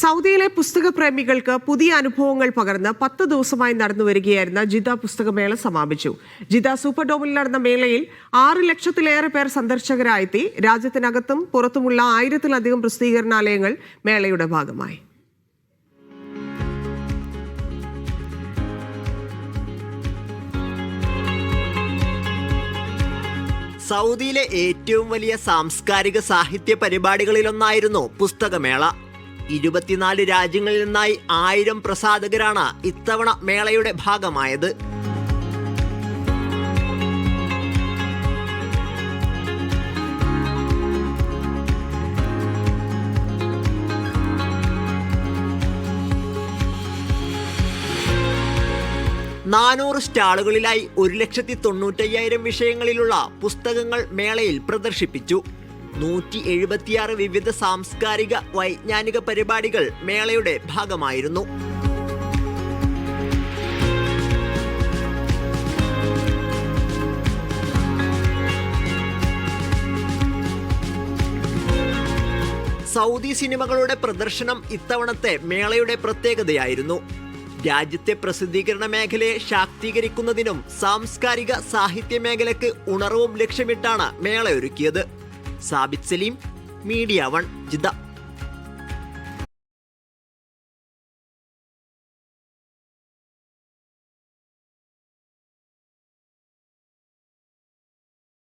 സൗദിയിലെ പുസ്തക പ്രേമികൾക്ക് പുതിയ അനുഭവങ്ങൾ പകർന്ന് പത്ത് ദിവസമായി നടന്നു വരികയായിരുന്ന ജിദ പുസ്തകമേള സമാപിച്ചു. ജിദ സൂപ്പർ ഡോമിൽ നടന്ന മേളയിൽ ആറ് ലക്ഷത്തിലേറെ പേർ സന്ദർശകരായെത്തി. രാജ്യത്തിനകത്തും പുറത്തുമുള്ള ആയിരത്തിലധികം പ്രസിദ്ധീകരണാലയങ്ങൾ മേളയുടെ ഭാഗമായി. സൗദിയിലെ ഏറ്റവും വലിയ സാംസ്കാരിക സാഹിത്യ പരിപാടികളിലൊന്നായിരുന്നു പുസ്തകമേള. ഇരുപത്തിനാല് രാജ്യങ്ങളിൽ നിന്നായി ആയിരം പ്രസാധകരാണ് ഇത്തവണ മേളയുടെ ഭാഗമായത്. നാനൂറ് സ്റ്റാളുകളിലായി ഒരു ലക്ഷത്തി തൊണ്ണൂറ്റയ്യായിരം വിഷയങ്ങളിലുള്ള പുസ്തകങ്ങൾ മേളയിൽ പ്രദർശിപ്പിച്ചു. നൂറ്റി എഴുപത്തിയാറ് വിവിധ സാംസ്കാരിക വൈജ്ഞാനിക പരിപാടികൾ മേളയുടെ ഭാഗമായിരുന്നു. സൗദി സിനിമകളുടെ പ്രദർശനം ഇത്തവണത്തെ മേളയുടെ പ്രത്യേകതയായിരുന്നു. രാജ്യത്തെ പ്രസിദ്ധീകരണ മേഖലയെ ശാക്തീകരിക്കുന്നതിനും സാംസ്കാരിക സാഹിത്യ മേഖലയ്ക്ക് ഉണർവും ലക്ഷ്യമിട്ടാണ് മേള ഒരുക്കിയത് Sabith Saleem Media One Jeddah